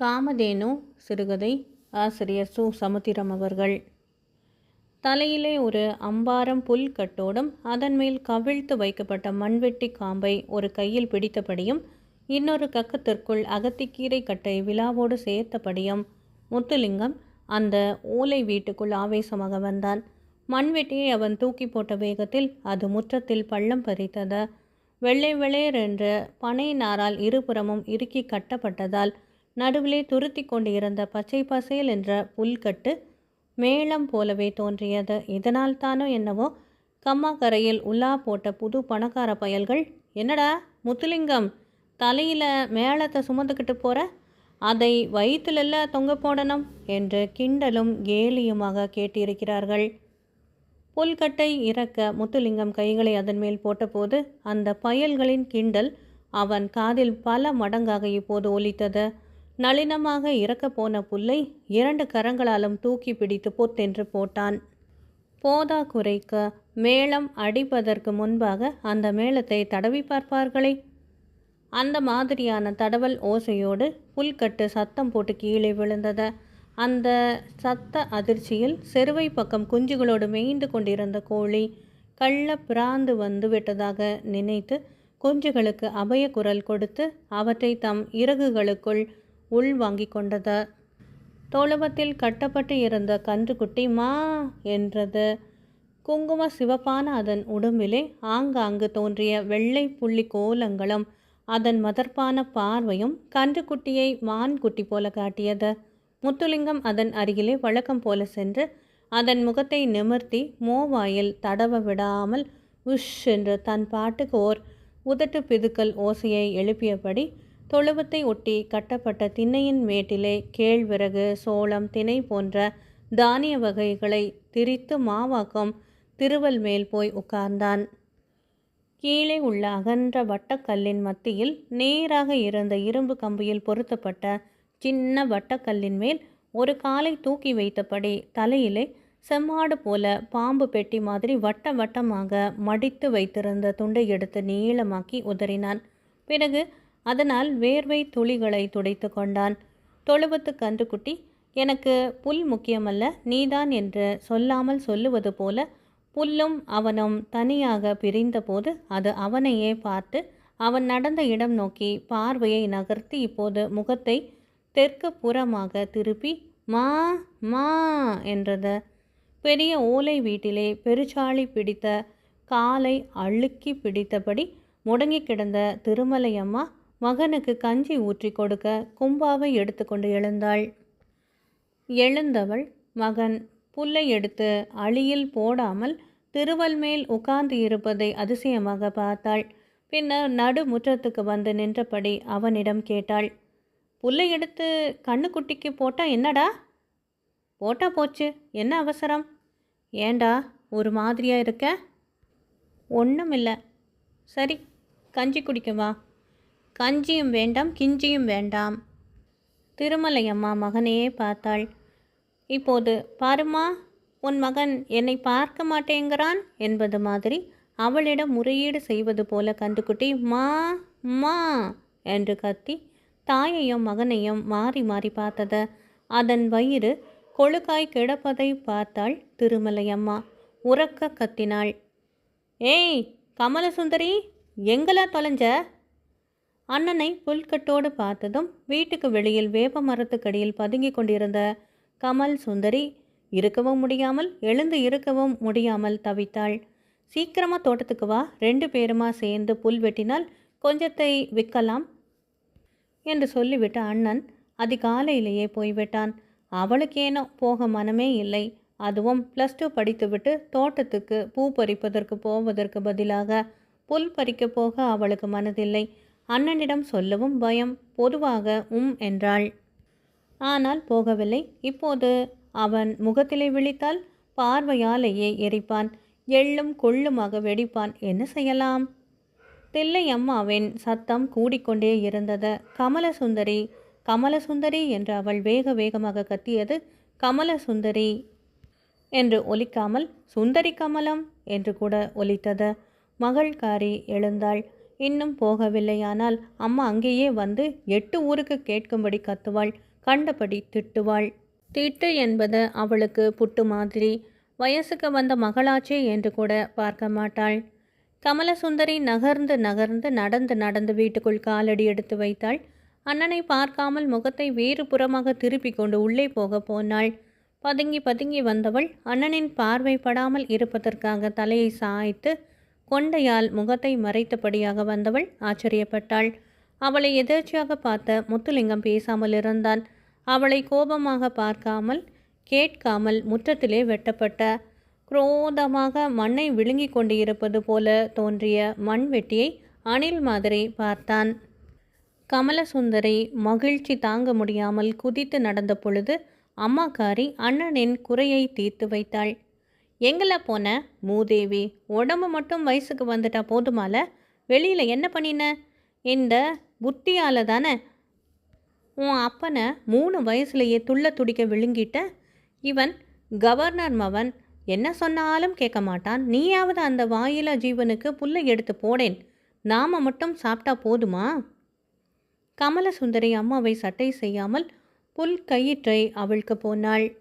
காமதேனு சிறுகதை ஆசிரியர் சு. சமுத்திரம் அவர்கள். தலையிலே ஒரு அம்பாரம் புல் கட்டோடும் அதன் மேல் கவிழ்த்து வைக்கப்பட்ட மண்வெட்டி காம்பை ஒரு கையில் பிடித்தபடியும் இன்னொரு கக்கத்திற்குள் அகத்திக்கீரை கட்டை விழாவோடு சேர்த்தபடியும் முத்துலிங்கம் அந்த ஓலை வீட்டுக்குள் ஆவேசமாக வந்தான். மண்வெட்டியை அவன் தூக்கி போட்ட வேகத்தில் அது முற்றத்தில் பள்ளம் பறித்தது. வெள்ளை வெளேர் என்ற பனை நாரால் இருபுறமும் இறுக்கி கட்டப்பட்டதால் நடுவிலே துருத்தி கொண்டு இருந்த பச்சை பசேல் என்ற புல்கட்டு மேளம் போலவே தோன்றியது. இதனால் தானோ என்னவோ கம்மாக்கரையில் உலா போட்ட புது பணக்கார பயல்கள் என்னடா முத்துலிங்கம் தலையில் மேளத்தை சுமந்துக்கிட்டு போற? அதை வயிற்றுல தொங்க போடணும்? என்று கிண்டலும் கேலியுமாக கேட்டிருக்கிறார்கள். புல்கட்டை இறக்க முத்துலிங்கம் கைகளை அதன் மேல் போட்டபோது அந்த பயல்களின் கிண்டல் அவன் காதில் பல மடங்காக இப்போது ஒலித்தது. நளினமாக இறக்கப் போன புல்லை இரண்டு கரங்களாலும் தூக்கி பிடித்து பொத்தென்று போட்டான். போதா குறைக்க மேளம் அடிப்பதற்கு முன்பாக அந்த மேளத்தை தடவி பார்ப்பார்களே? அந்த மாதிரியான தடவல் ஓசையோடு புல்கட்டு சத்தம் போட்டு கீழே விழுந்தது. அந்த சத்த அதிர்ச்சியில் செருவை பக்கம் குஞ்சுகளோடு மேய்ந்து கொண்டிருந்த கோழி கள்ள பிராந்து வந்து விட்டதாக நினைத்து குஞ்சுகளுக்கு அபய குரல் கொடுத்து அவற்றை தம் இறகுகளுக்குள் உள் வாங்கி கொண்டது. தோளவத்தில் கட்டப்பட்டு இருந்த கன்றுக்குட்டி மா என்றது. குங்கும சிவப்பான அதன் உடம்பிலே ஆங்காங்கு தோன்றிய வெள்ளை புள்ளி கோலங்களும் அதன் மதர்ப்பான பார்வையும் கன்றுக்குட்டியை மான் குட்டி போல காட்டியது. முத்துலிங்கம் அதன் அருகிலே வழக்கம் போல சென்று அதன் முகத்தை நிமிர்த்தி மோவாயில் தடவ விடாமல் உஷ் என்று தன் பாட்டுக்கு ஓர் உதட்டு பிதுக்கல் ஓசையை எழுப்பியபடி தொழுவத்தை ஒட்டி கட்டப்பட்ட திண்ணையின் மேட்டிலே கேழ்விறகு சோளம் திணை போன்ற தானிய வகைகளை திரித்து மாவாக்கம் திருவல் மேல் போய் உட்கார்ந்தான். கீழே உள்ள அகன்ற வட்டக்கல்லின் மத்தியில் நேராக இருந்த இரும்பு கம்பியில் பொருத்தப்பட்ட சின்ன வட்டக்கல்லின் மேல் ஒரு காலை தூக்கி வைத்தபடி தலையிலே செம்மாடு போல பாம்பு பெட்டி மாதிரி வட்ட வட்டமாக மடித்து வைத்திருந்த துண்டை எடுத்து நீளமாக்கி உதறினான். பிறகு அதனால் வேர்வை துளிகளை துடைத்து கொண்டான். தொழுவத்து கன்றுக்குட்டி எனக்கு புல் முக்கியமல்ல நீதான் என்று சொல்லாமல் சொல்லுவது போல புல்லும் அவனும் தனியாக பிரிந்தபோது அது அவனையே பார்த்து அவன் நடந்த இடம் நோக்கி பார்வையை நகர்த்தி இப்போது முகத்தை தெற்கு புறமாக திருப்பி மா மா என்றது. பெரிய ஓலை வீட்டிலே பெருச்சாளி பிடித்த காலை அழுக்கி பிடித்தபடி முடங்கி கிடந்த திருமலையம்மா மகனுக்கு கஞ்சி ஊற்றி கொடுக்க கும்பாவை எடுத்துக்கொண்டு எழுந்தாள். எழுந்தவள் மகன். புல்லை எடுத்து அழியில் போடாமல் திருவல் மேல் உட்கார்ந்து இருப்பதை அதிசயமாக பார்த்தாள். பின்னர் நடு முற்றத்துக்கு வந்து நின்றபடி அவனிடம் கேட்டாள். புல்லை எடுத்து கண்ணுக்குட்டிக்கு போட்டா என்னடா? போட்டா போச்சு. என்ன அவசரம்? ஏண்டா ஒரு மாதிரியா இருக்க? ஒன்றும் இல்லை சரி கஞ்சி குடிக்கவா கஞ்சியும் வேண்டாம் கிஞ்சியும் வேண்டாம். திருமலையம்மா மகனையே பார்த்தாள். இப்போது பாருமா உன் மகன் என்னை பார்க்க மாட்டேங்கிறான் என்பது மாதிரி அவளிடம் முறையீடு செய்வது போல கண்டுக்குட்டி மா மா என்று கத்தி தாயையும் மகனையும் மாறி மாறி பார்த்தது. அதன் வயிறு கொழுக்காய் கிடப்பதை பார்த்தாள் திருமலையம்மா. உறக்க கத்தினாள். ஏய் கமலசுந்தரி எங்கெல்லாம் தொலைஞ்ச? அண்ணனை புல்கட்டோடு பார்த்ததும் வீட்டுக்கு வெளியில் வேப்ப மரத்துக்கடியில் பதுங்கி கொண்டிருந்த கமல் சுந்தரி இருக்கவும் முடியாமல் எழுந்து இருக்கவும் முடியாமல் தவித்தாள். சீக்கிரமா தோட்டத்துக்கு வா ரெண்டு பேருமா சேர்ந்து புல் வெட்டினால் கொஞ்சத்தை விற்கலாம் என்று சொல்லிவிட்டு அண்ணன் அதிகாலையிலேயே போய்விட்டான் அவளுக்கேனோ போக மனமே இல்லை. அதுவும் ப்ளஸ் டூ படித்துவிட்டு தோட்டத்துக்கு பூ பறிப்பதற்கு போவதற்கு பதிலாக புல் பறிக்க போக அவளுக்கு மனதில்லை. அண்ணனிடம் சொல்லவும் பயம். பொதுவாக உம் என்றாள். ஆனால் போகவில்லை. இப்போது அவன் முகத்திலே விழித்தால் பார்வையாலேயே எரிப்பான். எள்ளும் கொள்ளுமாக வெடிப்பான். என்ன செய்யலாம்? தில்லை அம்மாவின் சத்தம் கூடிக்கொண்டே இருந்தது. கமலசுந்தரி கமலசுந்தரி என்று அவள் வேக வேகமாக கத்தியது. கமலசுந்தரி என்று ஒலிக்காமல் சுந்தரி கமலம் என்று கூட ஒலித்தது. மகள்காரி எழுந்தாள். இன்னும் போகவில்லையானால் அம்மா அங்கேயே வந்து எட்டு ஊருக்கு கேட்கும்படி கத்துவாள். கண்டபடி திட்டுவாள். திட்டு என்பது அவளுக்கு புட்டு மாதிரி. வயசுக்கு வந்த மகளாச்சே என்று கூட பார்க்க மாட்டாள். கமலசுந்தரி நகர்ந்து நகர்ந்து நடந்து நடந்து வீட்டுக்குள் காலடி எடுத்து வைத்தாள். அண்ணனை பார்க்காமல் முகத்தை வேறு புறமாக திருப்பி கொண்டு உள்ளே போக போனாள். பதுங்கி பதுங்கி வந்தவள் அண்ணனின் பார்வை படாமல் இருப்பதற்காக தலையை சாய்த்து கொண்டையால் முகத்தை மறைத்தபடியாக வந்தவள் ஆச்சரியப்பட்டாள். அவளை எதேர்ச்சியாக பார்த்த முத்துலிங்கம் பேசாமல் இருந்தான். அவளை கோபமாக பார்க்காமல் கேட்காமல் முற்றத்திலே வெட்டப்பட்ட குரோதமாக மண்ணை விழுங்கி கொண்டு இருப்பது போல தோன்றிய மண்வெட்டியை அணில் மாதிரி பார்த்தான். கமலசுந்தரி மகிழ்ச்சி தாங்க முடியாமல் குதித்து நடந்த பொழுது அம்மாக்காரி அண்ணனின் குறையை தீர்த்து வைத்தாள். எங்களை போன? மூதேவி உடம்பு மட்டும் வயசுக்கு வந்துட்டா போதுமால? வெளியில் என்ன பண்ணின? இந்த புத்தியால் தானே? உன் அப்பனை மூணு வயசுலேயே துள்ள துடிக்க விழுங்கிட்ட. இவன் கவர்னர் மவன். என்ன சொன்னாலும் கேட்க மாட்டான். நீயாவது அந்த வாயில ஜீவனுக்கு புல்லை எடுத்து போடேன். நாம மட்டும் சாப்பிட்டா போதுமா? கமலசுந்தரி அம்மாவை சட்டை செய்யாமல் புல் கயிற்றை அவளுக்கு போனாள்.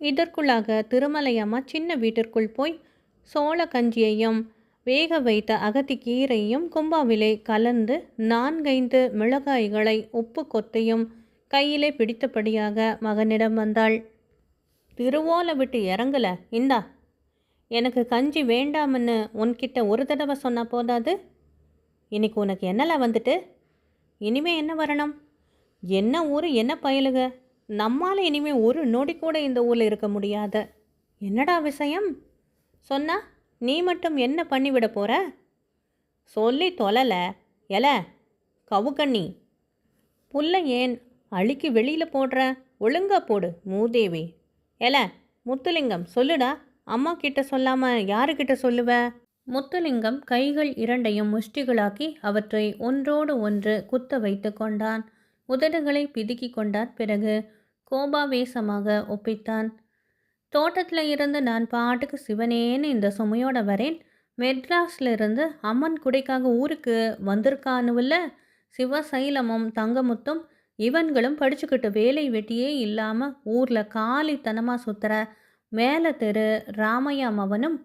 இதற்குள்ளாக திருமலையம்மா சின்ன வீட்டிற்குள் போய் சோள கஞ்சியையும் வேக வைத்த அகத்திக்கீரையும் கும்பாவிலே கலந்து நான்கைந்து மிளகாய்களை உப்பு கொத்தையும் கையிலே பிடித்தபடியாக மகனிடம் வந்தாள். திருவோலை விட்டு இறங்கல இந்தா. எனக்கு கஞ்சி வேண்டாம்னு உன்கிட்ட ஒரு தடவை சொன்னால் போதாது. இன்னைக்கு உனக்கு என்னல வந்துட்டு? இனிமே என்ன வரணும்? என்ன ஊர் என்ன பயலுக? நம்மால் இனிமே ஒரு நொடி கூட இந்த ஊரில் இருக்க முடியாத. என்னடா விஷயம்? சொன்னா நீ மட்டும் என்ன பண்ணிவிட போற? சொல்லி தொலைல. எல கவுக்கண்ணி புல்ல ஏன் அழுக்கி வெளியில் போடுற ஒழுங்கா போடு மூதேவி. எல முத்துலிங்கம் சொல்லுடா. அம்மா கிட்ட சொல்லாம யாருக்கிட்ட சொல்லுவ? முத்துலிங்கம் கைகள் இரண்டையும் முஷ்டிகளாக்கி அவற்றை ஒன்றோடு ஒன்று குத்த வைத்து கொண்டான். உதடுகளை பிதுக்கி கொண்டான். பிறகு கோபாவேசமாக ஒப்பித்தான் தோட்டத்தில் இருந்து நான் பாட்டுக்கு சிவனேன்னு இந்த சுமையோட வரேன். மெட்ராஸில் இருந்து அம்மன் குடைக்காக ஊருக்கு வந்திருக்கானுவில்ல. சிவசைலமும் தங்கமுத்தும் இவன்களும் படிச்சுக்கிட்டு வேலை வெட்டியே இல்லாமல் ஊரில் காலித்தனமாக சுற்றுற மேலே தெரு ராமையா மவனும்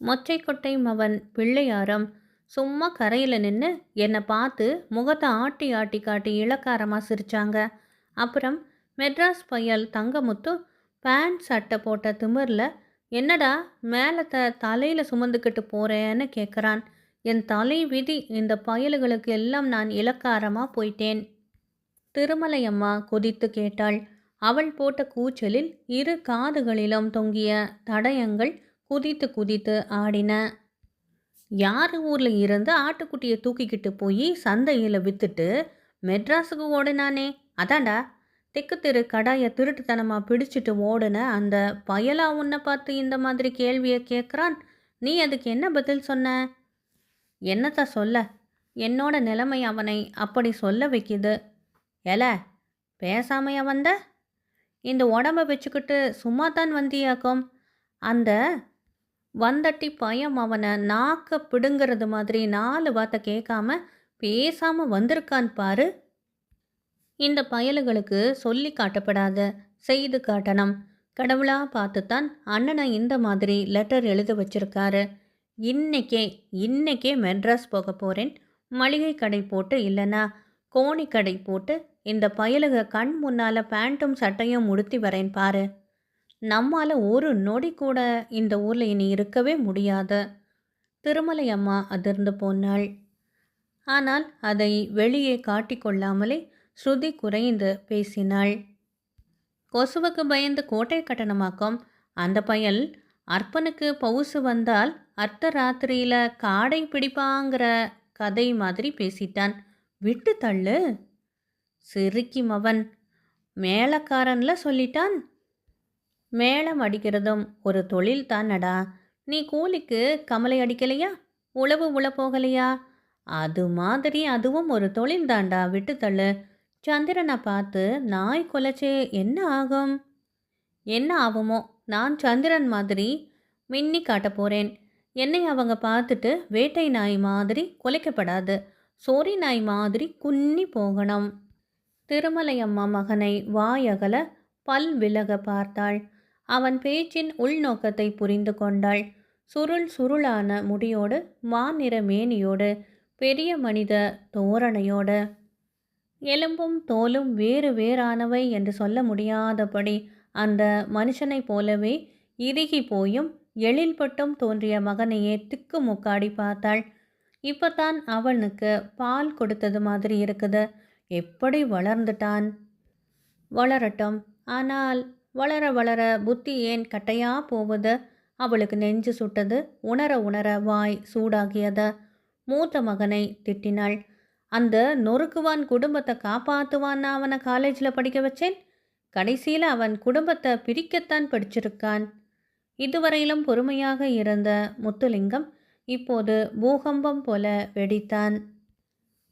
மொச்சைக்கொட்டை மவன் பிள்ளையாரும் சும்மா கரையில் நின்று என்னை பார்த்து முகத்தை ஆட்டி ஆட்டி காட்டி இளக்காரமாக சிரித்தாங்க அப்புறம் மெட்ராஸ் பயல் தங்கமுத்து பேண்ட் சட்டை போட்ட திமிரில் என்னடா மேலே த தலையில் சுமந்துக்கிட்டு போகிறேன்னு கேட்குறான் என் தலை விதி இந்த பயல்களுக்கு எல்லாம் நான் இலக்காரமாக போயிட்டேன் திருமலையம்மா கொதித்து கேட்டாள். அவள் போட்ட கூச்சலில் இரு காதுகளிலும் தொங்கிய தடயங்கள் குதித்து குதித்து ஆடின. யார் ஊரில் இருந்து ஆட்டுக்குட்டியை தூக்கிக்கிட்டு போய் சந்தையில் விற்றுட்டு மெட்ராஸுக்கு ஓடினானே? அதான்டா திக்கு திரு கடாயை திருட்டுத்தனமாக பிடிச்சிட்டு ஓடுன அந்த பயலா உன்னை பார்த்து இந்த மாதிரி கேள்வியை கேட்குறான் நீ அதுக்கு என்ன பதில் சொன்ன? என்னத்த சொல்ல? என்னோட நிலைமை அவனை அப்படி சொல்ல வைக்குது. எல பேசாமையா வந்த? இந்த உடம்ப வச்சுக்கிட்டு சும்மா தான் வந்தியாக்கும். அந்த வந்தட்டி பயம் அவனை நாக்க பிடுங்கிறது மாதிரி நாலு வார்த்தை கேட்காம பேசாம வந்திருக்கான் பாரு. இந்த பயலுகளுக்கு சொல்லி காட்டப்படாத செய்து காட்டணும். கடவுளா பார்த்துத்தான் அண்ணனை இந்த மாதிரி லெட்டர் எழுத வச்சிருக்காரு. இன்னைக்கே இன்னைக்கே மெட்ராஸ் போக போகிறேன் மளிகை கடை போட்டு இல்லைன்னா கோணி கடை போட்டு இந்த பயலுக கண் முன்னால் பேண்ட்டும் சட்டையும் உடுத்தி வரேன் பாரு. நம்மால் ஒரு நொடி கூட இந்த ஊரில் இனி இருக்கவே முடியாது. திருமலை அம்மா அதிர்ந்து போனாள். ஆனால் அதை வெளியே காட்டிக்கொள்ளாமலே ஸ்ருதி குறைந்து பேசினாள். கொசுவுக்கு பயந்து கோட்டை கட்டணமாக்கும் அந்த பயல் அர்ப்பனுக்கு பவுசு வந்தால் அர்த்த ராத்திரியில் காடை பிடிப்பாங்கிற கதை மாதிரி பேசிட்டான். விட்டு தள்ளு. சிறுக்கி மவன். மேலக்காரன்ல சொல்லிட்டான். மேளம் அடிக்கிறதும் ஒரு தொழில் தானடா. நீ கூலிக்கு கமலை அடிக்கலையா? உழவு உழ போகலையா அது மாதிரி அதுவும் ஒரு தொழில் தாண்டா விட்டுத்தள்ளு சந்திரனை பார்த்து நாய் குலைச்சே என்ன ஆகும்? என்ன ஆகுமோ? நான் சந்திரன் மாதிரி மின்னி காட்ட போகிறேன் என்னை அவங்க பார்த்துட்டு வேட்டை நாய் மாதிரி கொலைக்கப்படாது. சோரி நாய் மாதிரி குன்னி போகணும். திருமலை அம்மா மகனை வாயகல பல் விலக பார்த்தாள். அவன் பேச்சின் உள்நோக்கத்தை புரிந்து கொண்டாள். சுருள் சுருளான முடியோடு மாநிற மேனியோடு பெரிய மனித தோரணையோடு. எலும்பும் தோலும் வேறு வேறானவை என்று சொல்ல முடியாதபடி அந்த மனுஷனைப் போலவே இறுகி போயும் எழில்பட்டும் தோன்றிய மகனையே திக்கு முக்காடி பார்த்தாள். இப்போத்தான் அவனுக்கு பால் கொடுத்தது மாதிரி இருக்குது. எப்படி வளர்ந்துட்டான்? வளரட்டும். ஆனால் வளர வளர புத்தி ஏன் கட்டையா போவது? அவளுக்கு நெஞ்சு சுட்டது உணர உணர வாய் சூடாகியது. மூத்த மகனை திட்டினாள். அந்த நொறுக்குவான் குடும்பத்தை காப்பாற்றுவான்னு அவனை காலேஜில் படிக்க வச்சேன். கடைசியில் அவன் குடும்பத்தை பிரிக்கத்தான் படிச்சிருக்கான். இதுவரையிலும் பொறுமையாக இருந்த முத்துலிங்கம் இப்போது பூகம்பம் போல வெடித்தான்.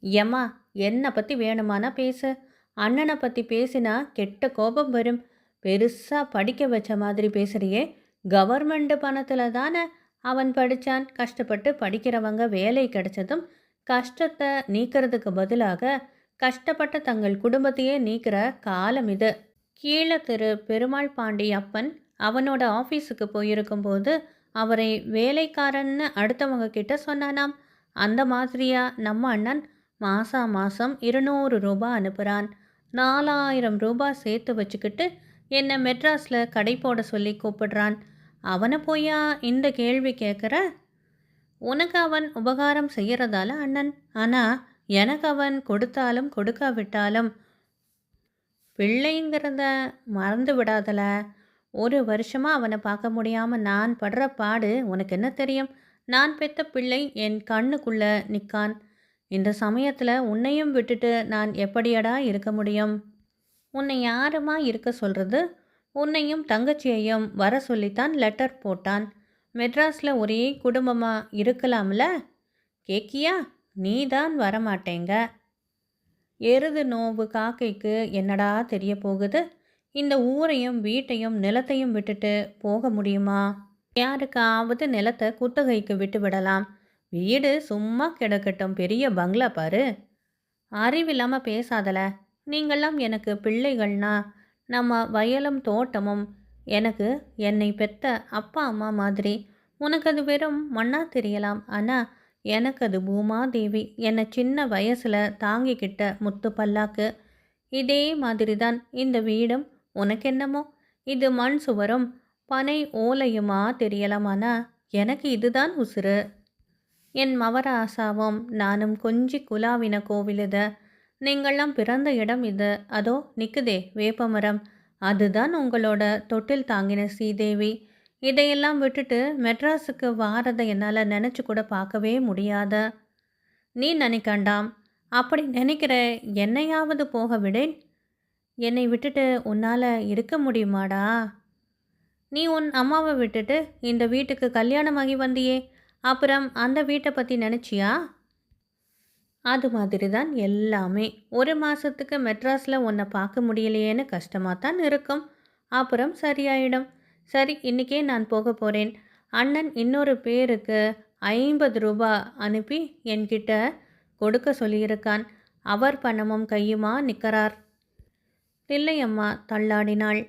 எம்மா என்னை பற்றி வேணுமானா பேசு. அண்ணனை பற்றி பேசினா கெட்ட கோபம் வரும். பெருசாக படிக்க வச்ச மாதிரி பேசுகிறியே கவர்மெண்ட் பணத்தில் தானே அவன் படித்தான் கஷ்டப்பட்டு படிக்கிறவங்க வேலை கிடைச்சதும் கஷ்டத்தை நீக்கிறதுக்கு பதிலாக கஷ்டப்பட்ட தங்கள் குடும்பத்தையே நீக்கிற காலம் இது. கீழே திரு பெருமாள் பாண்டி அப்பன் அவனோட ஆஃபீஸுக்கு போயிருக்கும்போது அவரை வேலைக்காரன்னு அடுத்தவங்க கிட்ட சொன்னானாம். அந்த மாதிரியா நம்ம அண்ணன் மாசா மாதம் இருநூறு ரூபா அனுப்புகிறான் நாலாயிரம் ரூபா சேர்த்து வச்சுக்கிட்டு என்னை மெட்ராஸில் கடை போட சொல்லி கூப்பிடுறான். அவனை போயா இந்த கேள்வி கேட்குற உனக்கு அவன் உபகாரம் செய்கிறதால அண்ணன். ஆனால் எனக்கு அவன் கொடுத்தாலும் கொடுக்காவிட்டாலும் பிள்ளைங்கிறத மறந்து விடாதல. ஒரு வருஷமாக அவனை பார்க்க முடியாமல் நான் படுற பாடு உனக்கு என்ன தெரியும்? நான் பெத்த பிள்ளை என் கண்ணுக்குள்ளே நிற்கான் இந்த சமயத்தில் உன்னையும் விட்டுட்டு நான் எப்படியடா இருக்க முடியும்? உன்னை யாருமா இருக்க சொல்கிறது உன்னையும் தங்கச்சியையும் வர சொல்லித்தான் லெட்டர் போட்டான். மெட்ராஸில் ஒரே குடும்பமாக இருக்கலாம்ல? கேக்கியா நீ தான் வரமாட்டேங்க. எருது நோவு காக்கைக்கு என்னடா தெரிய போகுது? இந்த ஊரையும் வீட்டையும் நிலத்தையும் விட்டுட்டு போக முடியுமா? யாருக்காவது நிலத்தை குத்தகைக்கு விட்டு விடலாம். வீடு சும்மா கிடக்கட்டும் பெரிய பங்களா பாரு. அறிவில்லாமல் பேசாதல. நீங்கள்லாம் எனக்கு பிள்ளைகள்னா நம்ம வயலும் தோட்டமும் எனக்கு என்னை பெத்த அப்பா அம்மா மாதிரி உனக்கு அது வெறும் மண்ணா தெரியலாம். ஆனால் எனக்கு அது பூமாதேவி. என்னை சின்ன வயசில் தாங்கிக்கிட்ட முத்து பல்லாக்கு. இதே மாதிரி தான் இந்த வீடும் உனக்கு என்னமோ இது மண் சுவரும் பனை ஓலையுமா தெரியலாமானா எனக்கு இதுதான் உசுறு. என் மவர ஆசாவும் நானும் கொஞ்சி குலாவின கோவில் இது நீங்கள்லாம் பிறந்த இடம் இது. அதோ நிற்குதே வேப்பமரம். அதுதான் உங்களோட தொட்டில் தாங்கின ஸ்ரீதேவி. இதையெல்லாம் விட்டுட்டு மெட்ராஸுக்கு வாரதை என்னால் நினச்சி கூட பார்க்கவே முடியாத. நீ நினைக்கண்டாம். அப்படி நினைக்கிற என்னையாவது போக விடேன். என்னை விட்டுட்டு உன்னால் இருக்க முடியுமாடா? நீ உன் அம்மாவை விட்டுட்டு இந்த வீட்டுக்கு கல்யாணமாகி வந்தியே. அப்புறம் அந்த வீட்டை பற்றி நினச்சியா? அது மாதிரி தான் எல்லாமே. ஒரு மாதத்துக்கு மெட்ராஸில் உன்னை பார்க்க முடியலையேன்னு கஷ்டமாக தான் இருக்கும். அப்புறம் சரியாயிடும். சரி இன்றைக்கே நான் போக போகிறேன் அண்ணன் இன்னொரு பேருக்கு ஐம்பது ரூபா அனுப்பி என்கிட்ட கொடுக்க சொல்லியிருக்கான். அவர் பணமும் கையுமா நிற்கிறார் தில்லையம்மா தள்ளாடினாள்.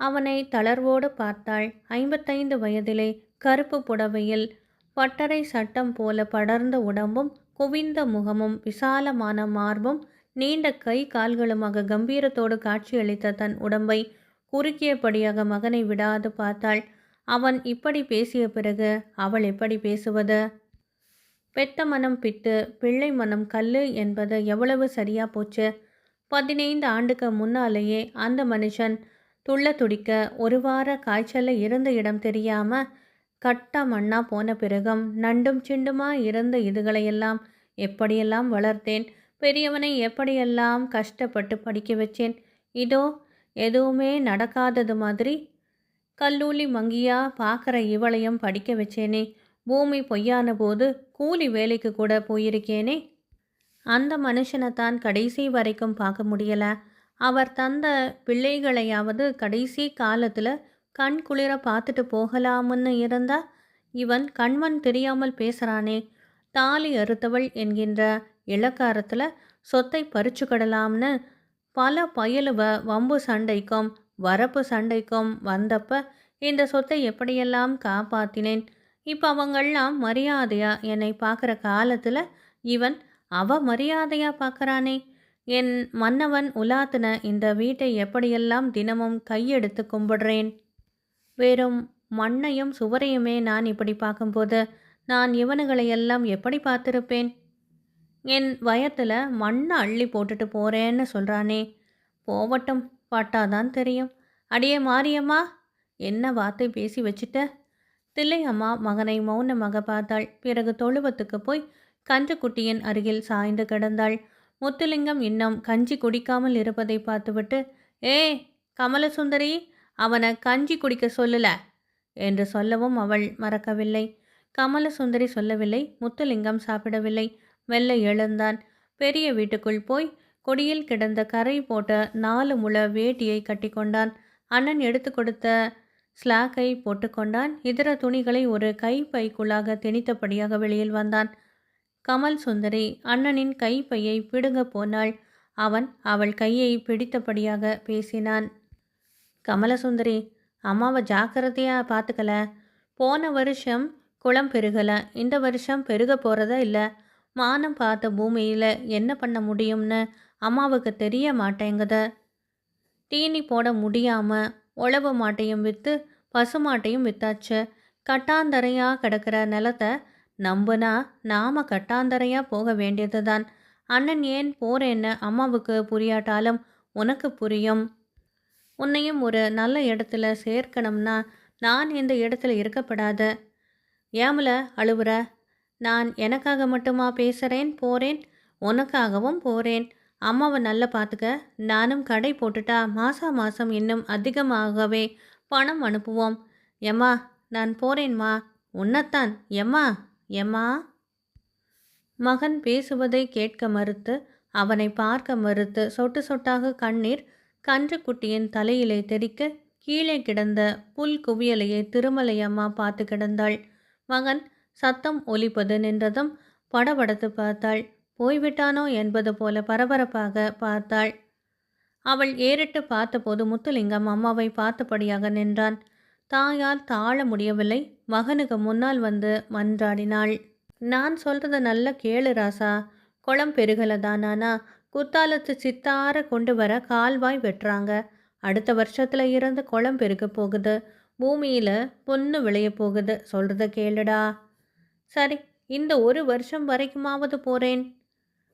அவனை தளர்வோடு பார்த்தாள். ஐம்பத்தைந்து வயதிலே கருப்பு புடவையில் பட்டறை சட்டம் போல படர்ந்த உடம்பும் குவிந்த முகமும் விசாலமான மார்பும் நீண்ட கை கால்களுமாக கம்பீரத்தோடு காட்சியளித்த தன் உடம்பை குறுக்கியபடியாக மகனை விடாது பார்த்தாள். அவன் இப்படி பேசிய பிறகு அவள் எப்படி பேசுவது? பெத்த மனம் பித்து பிள்ளை மனம் கல்லு என்பது எவ்வளவு சரியா போச்சு? பதினைந்து ஆண்டுக்கு முன்னாலேயே அந்த மனுஷன் துள்ள துடிக்க ஒரு வார காய்ச்சலில் இருந்த இடம் தெரியாமல் கட்டா மண்ணா போன பிறகும் நண்டும் சிண்டுமா இருந்த இதுகளையெல்லாம் எப்படியெல்லாம் வளர்த்தேன்? பெரியவனை எப்படியெல்லாம் கஷ்டப்பட்டு படிக்க வச்சேன்? இதோ எதுவுமே நடக்காதது மாதிரி கல்லூலி மங்கியா பார்க்குற இவளையும் படிக்க வச்சேனே. பூமி பொய்யான போது கூலி வேலைக்கு கூட போயிருக்கேனே. அந்த மனுஷனை தான் கடைசி வரைக்கும் பார்க்க முடியல. அவர் தந்த பிள்ளைகளையாவது கடைசி காலத்தில் கண் குளிர பார்த்துட்டு போகலாம்னு இருந்தா இவன் கண்மண் தெரியாமல் பேசுறானே. தாலி அறுத்தவள் என்கின்ற இலக்காரத்தில் சொத்தை பறிச்சுக்கிடலாம்னு பல பயலுவ வம்பு சண்டைக்கும் வரப்பு சண்டைக்கும் வந்தப்ப இந்த சொத்தை எப்படியெல்லாம் காப்பாத்தினேன்? இப்போ அவங்கெல்லாம் மரியாதையா என்னை பார்க்குற காலத்தில் இவன் அவ மரியாதையா பார்க்குறானே? என் மன்னவன் உலாத்தின இந்த வீட்டை எப்படியெல்லாம் தினமும் கையெடுத்து கும்பிடுறேன்? வெறும் மண்ணையும் சுவரையுமே நான் இப்படி பார்க்கும்போது நான் இவனுகளையெல்லாம் எப்படி பார்த்துருப்பேன்? என் வயத்தில் மண்ணை அள்ளி போட்டுட்டு போகிறேன்னு சொல்கிறானே போவட்டும் பட்டாதான் தெரியும். அடியே மாரியம்மா என்ன வார்த்தை பேசி வச்சிட்ட? தில்லையம்மா மகனை மௌனமாக பார்த்தாள். பிறகு தொழுவத்துக்கு போய் கன்றுக்குட்டியின் அருகில் சாய்ந்து கிடந்தாள். முத்துலிங்கம் இன்னும் கஞ்சி குடிக்காமல் இருப்பதை பார்த்துவிட்டு ஏ கமலசுந்தரி அவனை கஞ்சி குடிக்க சொல்லல என்று சொல்லவும் அவள் மறக்கவில்லை. கமலசுந்தரி சொல்லவில்லை. முத்துலிங்கம் சாப்பிடவில்லை. மெல்ல எழுந்தான். பெரிய வீட்டுக்குள் போய் கொடியில் கிடந்த கரை போட்ட நாலு முழ வேட்டியை கட்டிக்கொண்டான். அண்ணன் எடுத்து கொடுத்த ஸ்லாக்கை போட்டுக்கொண்டான். இதர துணிகளை ஒரு கைப்பைக்குள்ளாக திணித்தபடியாக வெளியில் வந்தான். கமல் சுந்தரி அண்ணனின் கைப்பையை பிடுங்க போனாள். அவன் அவள் கையை பிடித்தபடியாக பேசினான். கமலசுந்தரி அம்மாவை ஜாக்கிரதையாக பார்த்துக்கல போன வருஷம் குளம் பெருகலை. இந்த வருஷம் பெருக போகிறதா இல்லை. மானம் பார்த்த பூமியில் என்ன பண்ண முடியும்னு அம்மாவுக்கு தெரிய மாட்டேங்குத. தீனி போட முடியாமல் உழவு மாட்டையும் விற்று பசுமாட்டையும் விற்றாச்சு கட்டாந்தரையாக கிடக்கிற நிலத்தை நம்புனா நாம் கட்டாந்தரையாக போக வேண்டியது தான் அண்ணன் ஏன் போறேன்னு அம்மாவுக்கு புரியாட்டாலும் உனக்கு புரியும். உன்னையும் ஒரு நல்ல இடத்துல சேர்க்கணும்னா நான் இந்த இடத்துல இருக்கப்படாத? ஏமல அழுவுற? நான் எனக்காக மட்டுமா பேசுகிறேன் போகிறேன் உனக்காகவும் போகிறேன் அம்மாவை நல்லா பார்த்துக்க நானும் கடை போட்டுட்டா மாதம் மாதம் இன்னும் அதிகமாகவே பணம் அனுப்புவோம். எம்மா நான் போகிறேன்மா உன்னைத்தான். எம்மா எம்மா? மகன் பேசுவதை கேட்க மறுத்து அவனை பார்க்க மறுத்து சொட்டு சொட்டாக கண்ணீர் கன்றுக்குட்டியின் தலையிலே தெறிக்க கீழே கிடந்த புல் குவியலையை திருமலையம்மா பார்த்து கிடந்தாள். மகன் சத்தம் ஒலிப்பது நின்றதும் படபடத்து பார்த்தாள். போய்விட்டானோ என்பது போல பரபரப்பாக பார்த்தாள். அவள் ஏறிட்டு பார்த்தபோது முத்துலிங்கம் அம்மாவை பார்த்தபடியாக நின்றான். தாயால் தாழ முடியவில்லை. மகனுக்கு முன்னால் வந்து மன்றாடினாள். நான் சொல்றத நல்ல கேளு ராசா. குளம் பெருகலதானானா குத்தாலத்து சித்தார கொண்டு வர கால்வாய் வெட்டுறாங்க. அடுத்த வருஷத்தில் இருந்து குளம் பெருக போகுது. பூமியில் பொண்ணு விளைய போகுது. சொல்கிறத கேளுடா. சரி இந்த ஒரு வருஷம் வரைக்குமாவது போகிறேன்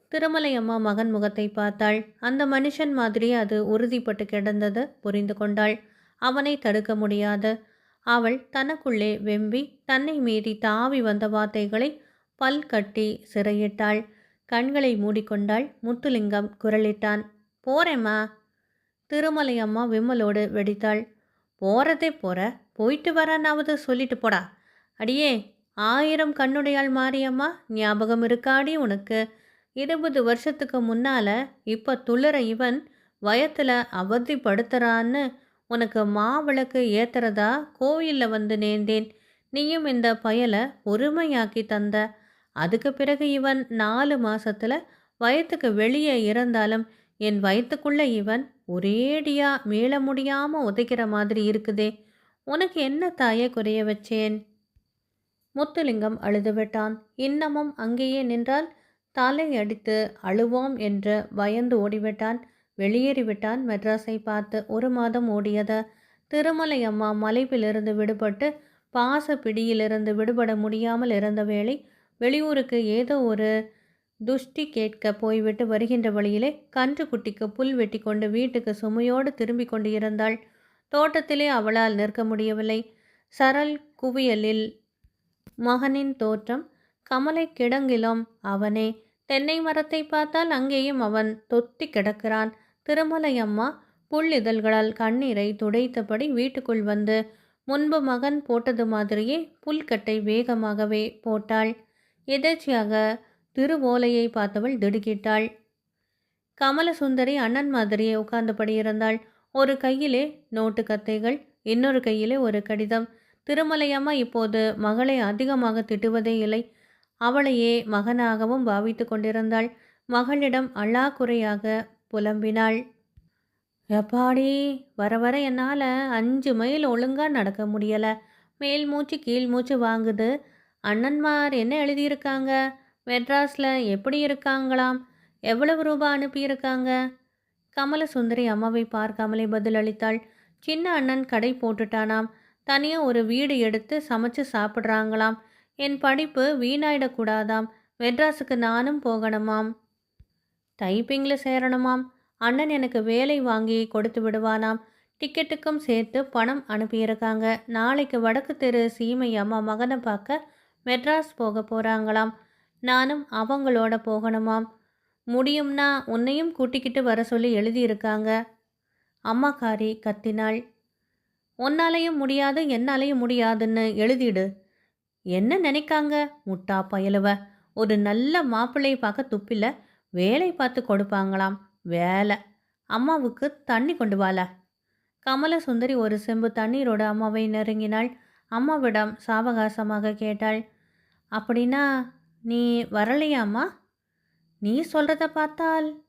திருமலை அம்மா மகன் முகத்தை பார்த்தாள். அந்த மனுஷன் மாதிரி அது உறுதிப்பட்டு கிடந்தது புரிந்து கொண்டாள். அவனை தடுக்க முடியாது. அவள் தனக்குள்ளே வெம்பி தன்னை மீறி தாவி வந்த வார்த்தைகளை பல் கட்டி சிறையிட்டாள். கண்களை மூடிக்கொண்டாள் முத்துலிங்கம் குரலிட்டான். போறேம்மா. திருமலை அம்மா விம்மலோடு வெடித்தாள். போறதே போற போயிட்டு வரனாவது சொல்லிட்டு போடா. அடியே ஆயிரம் கண்ணுடையாள் மாரியம்மா ஞாபகம் இருக்காடி உனக்கு. இருபது வருஷத்துக்கு முன்னால இப்போ துளிர இவன் வயத்தில் அவதிப்படுத்துறான்னு உனக்கு மாவிளக்கு ஏத்துறதா கோயிலில் வந்து நேர்ந்தேன். நீயும் இந்த பயலை பொறுமையாக்கி தந்த அதுக்கு பிறகு இவன் நாலு மாசத்துல வயத்துக்கு வெளியே இறந்தாலும் என் வயத்துக்குள்ள இவன் ஒரேடியா மீள முடியாம உதைக்கிற மாதிரி இருக்குதே. உனக்கு என்ன தாயை குறைய வச்சேன்? முத்துலிங்கம் அழுதுவிட்டான். இன்னமும் அங்கேயே நின்றால் தலை அடித்து அழுவோம் என்று பயந்து ஓடிவிட்டான். வெளியேறிவிட்டான் மெட்ராஸை பார்த்து. ஒரு மாதம் ஓடியது. திருமலை அம்மா மலைப்பிலிருந்து விடுபட்டு பாச பிடியிலிருந்து விடுபட முடியாமல் இருந்த வேளை வெளியூருக்கு ஏதோ ஒரு துஷ்டி கேட்க போய்விட்டு வருகின்ற வழியிலே கன்றுக்குட்டிக்கு புல் வெட்டி கொண்டு வீட்டுக்கு சுமையோடு திரும்பி கொண்டு இருந்தாள் தோட்டத்திலே அவளால் நிற்க முடியவில்லை. சரல் குவியலில் மகனின் தோற்றம் கமலை கிடங்கிலும் அவனே. தென்னை மரத்தை பார்த்தால் அங்கேயும் அவன் தொத்தி கிடக்கிறான். திருமலை அம்மா புல் இதழ்களால் கண்ணீரை துடைத்தபடி வீட்டுக்குள் வந்து முன்பு மகன் போட்டது மாதிரியே புல்கட்டை வேகமாகவே போட்டாள். எதேச்சியாக திருவோலையை பார்த்தவள் திடுக்கிட்டாள். கமலசுந்தரி அண்ணன் மாதிரியே உட்கார்ந்தபடி இருந்தாள். ஒரு கையிலே நோட்டு கத்தைகள் இன்னொரு கையிலே ஒரு கடிதம். திருமலையம்மா இப்போது மகளை அதிகமாக திட்டுவதே இல்லை. அவளையே மகனாகவும் பாவித்து கொண்டிருந்தாள். மகளிடம் அல்லாக்குறையாக புலம்பினாள். எப்பாடி வர வர என்னால் அஞ்சு மைல் ஒழுங்காக நடக்க முடியலை. மேல் மூச்சு கீழ் மூச்சு வாங்குது. அண்ணன்மார் என்ன எழுதியிருக்காங்க? மெட்ராஸில் எப்படி இருக்காங்களாம்? எவ்வளவு ரூபா அனுப்பியிருக்காங்க? கமலசுந்தரி அம்மாவை பார்க்காமலே பதிலளித்தாள். சின்ன அண்ணன் கடை போட்டுட்டானாம். தனியாக ஒரு வீடு எடுத்து சமைச்சு சாப்பிட்றாங்களாம். என் படிப்பு வீணாயிடக்கூடாதாம். மெட்ராஸுக்கு நானும் போகணுமாம். டைப்பிங்கில் சேரணுமாம். அண்ணன் எனக்கு வேலை வாங்கி கொடுத்து விடுவானாம். டிக்கெட்டுக்கும் சேர்த்து பணம் அனுப்பியிருக்காங்க. நாளைக்கு வடக்கு தெரு சீமை அம்மா மகனை பார்க்க மெட்ராஸ் போக போகிறாங்களாம் நானும் அவங்களோட போகணுமாம். முடியும்னா உன்னையும் கூட்டிக்கிட்டு வர சொல்லி எழுதியிருக்காங்க. அம்மாக்காரி கத்தினாள். உன்னாலையும் முடியாது என்னாலையும் முடியாதுன்னு எழுதிடு. என்ன நினைக்காங்க? முட்டா பயலுவ. ஒரு நல்ல மாப்பிள்ளையை பார்க்க துப்பில வேலை பார்த்து கொடுப்பாங்களாம். வேலை. அம்மாவுக்கு தண்ணி கொண்டு வால. கமல சுந்தரி ஒரு செம்பு தண்ணீரோட அம்மாவை நெருங்கினாள். அம்மாவிடம் சாவகாசமாக கேட்டாள். அப்படின்னா நீ வரலையாம்மா? நீ சொல்கிறத பார்த்தால்.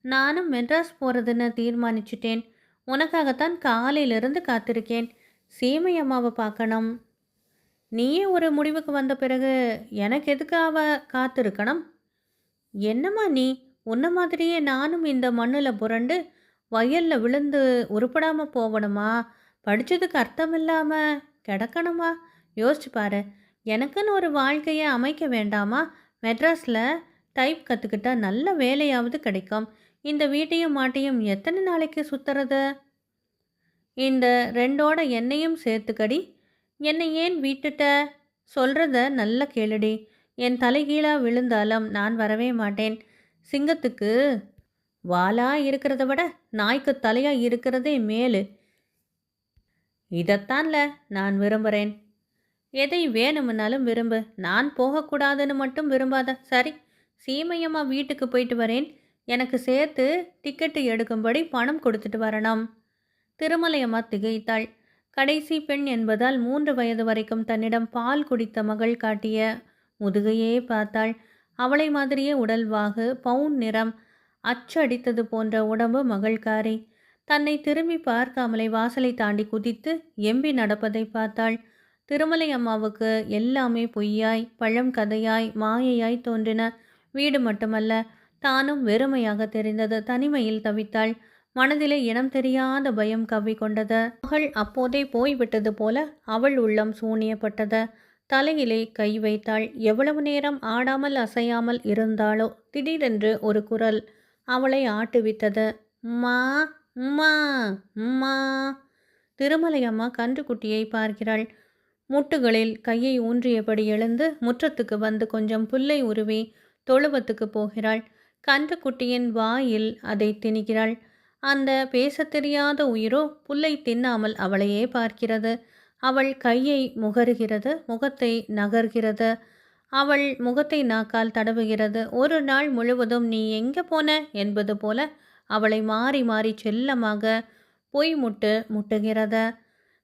நானும் மெட்ராஸ் போகிறதுன்னு தீர்மானிச்சிட்டேன். உனக்காகத்தான் காலையிலிருந்து காத்திருக்கேன். சீமை அம்மாவை பார்க்கணும். நீயே ஒரு முடிவுக்கு வந்த பிறகு எனக்கு எதுக்கு அவ காத்திருக்கணும்? என்னம்மா நீ? உன்ன மாதிரியே நானும் இந்த மண்ணில் புரண்டு வயலில் விழுந்து உருப்படாமல் போகணுமா? படித்ததுக்கு அர்த்தம் இல்லாமல் கிடக்கணுமா? யோசிச்சு பாரு. எனக்குன்னு ஒரு வாழ்க்கையை அமைக்க வேண்டாமா? மெட்ராஸில் டைப் கற்றுக்கிட்டா நல்ல வேலையாவது கிடைக்கும். இந்த வீட்டையும் மாட்டையும் எத்தனை நாளைக்கு சுற்றுறது இந்த ரெண்டோட என்னையும் சேர்த்துக்கடி. என்னை ஏன் வீட்டுட்ட? சொல்கிறத நல்ல கேளுடி. என் தலைகீழாக விழுந்தாலும் நான் வரவே மாட்டேன். சிங்கத்துக்கு வாலா இருக்கிறத விட நாய்க்கு தலையாக இருக்கிறதே மேலு. இதைத்தான்ல நான் விரும்புகிறேன் எதை வேணும்னாலும் விரும்பு. நான் போகக்கூடாதுன்னு மட்டும் விரும்பாத. சரி சீமையம்மா வீட்டுக்கு போயிட்டு வரேன். எனக்கு சேர்த்து டிக்கெட்டு எடுக்கும்படி பணம் கொடுத்துட்டு வரணும். திருமலையம்மா திகைத்தாள். கடைசி பெண் என்பதால் மூன்று வயது வரைக்கும் தன்னிடம் பால் குடித்த மகள் காட்டிய முதுகையே பார்த்தாள். அவளை மாதிரியே உடல்வாகு பவுன் நிறம் அச்சடித்தது போன்ற உடம்பு மகள்காரி தன்னை திரும்பி பார்க்காமலே வாசலை தாண்டி குதித்து எம்பி நடப்பதை பார்த்தாள். திருமலை அம்மாவுக்கு எல்லாமே பொய்யாய் பழம் கதையாய் மாயையாய் தோன்றின வீடு மட்டுமல்ல தானும் வெறுமையாக தெரிந்தது. தனிமையில் தவித்தாள். மனதிலே இனம் தெரியாத பயம் கவ்வி கொண்டது மகள் அப்போதே போய்விட்டது போல அவள் உள்ளம் சூனியப்பட்டது. தலையிலே கை வைத்தாள். எவ்வளவு நேரம் ஆடாமல் அசையாமல் இருந்தாளோ திடீரென்று ஒரு குரல் அவளை ஆட்டுவித்தது. மா மா மா. திருமலையம்மா கன்றுக்குட்டியை பார்க்கிறாள். முட்டுகளில் கையை ஊன்றியபடி எழுந்து முற்றத்துக்கு வந்து கொஞ்சம் புல்லை உருவி தொழுவத்துக்கு போகிறாள். கன்றுக்குட்டியின் வாயில் அதை திணிக்கிறாள். அந்த பேசத் தெரியாத உயிரோ புல்லை தின்னாமல் அவளையே பார்க்கிறது. அவள் கையை முகருகிறது முகத்தை நகர்கிறது. அவள் முகத்தை நாக்கால் தடவுகிறது. ஒரு நாள் முழுவதும் நீ எங்கே போன? என்பது போல அவளை மாறி மாறி செல்லமாக பொய் முட்டு முட்டுகிறது.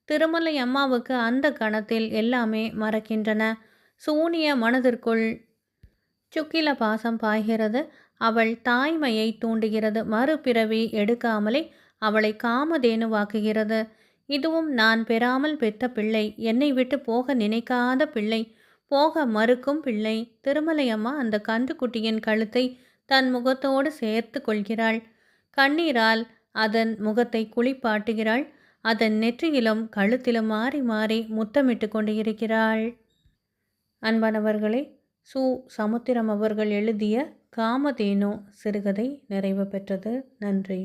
திருமலை அம்மாவுக்கு அந்த கணத்தில் எல்லாமே மறக்கின்றன. சூனிய மனதிற்குள் சுக்கில பாசம் பாய்கிறது. அவள் தாய்மையை தூண்டுகிறது. மறுபிறவி எடுக்காமலே அவளை காமதேனுவாக்குகிறது. இதுவும் நான் பெறாமல் பெற்ற பிள்ளை. என்னை விட்டு போக நினைக்காத பிள்ளை. போக மறுக்கும் பிள்ளை. திருமலையம்மா அந்த கன்றுக்குட்டியின் கழுத்தை தன் முகத்தோடு சேர்த்து கொள்கிறாள். கண்ணீரால் அதன் முகத்தை குளிப்பாட்டுகிறாள். அதன் நெற்றியிலும் கழுத்திலும் மாறி மாறி முத்தமிட்டு கொண்டு இருக்கிறாள் அன்பானவர்களே சு. சமுத்திரம் அவர்கள் எழுதிய காமதேனு சிறுகதை நிறைவு பெற்றது. நன்றி.